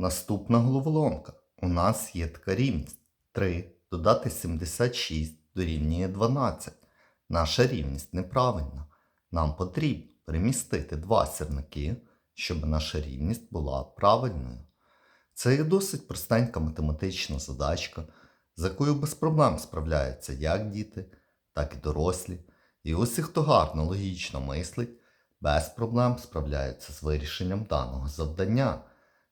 Наступна головоломка. У нас є така рівність. 3 додати 76 дорівнює 12. Наша рівність неправильна. Нам потрібно перемістити два сірники, щоб наша рівність була правильною. Це є досить простенька математична задачка, з якою без проблем справляються як діти, так і дорослі. І усі, хто гарно логічно мислить, без проблем справляються з вирішенням даного завдання.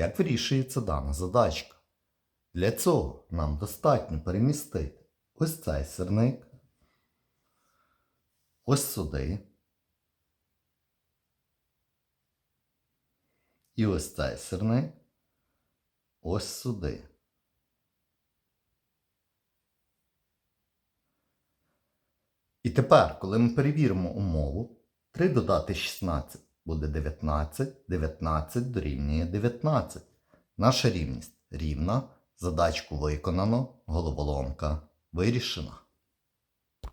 Як вирішується дана задачка? Для цього нам достатньо перемістити ось цей сирник, ось сюди. І ось цей сирник ось сюди. І тепер, коли ми перевіримо умову, 3 додати 16 буде 19, 19 дорівнює 19. Наша рівність рівна, задачку виконано, головоломка вирішена.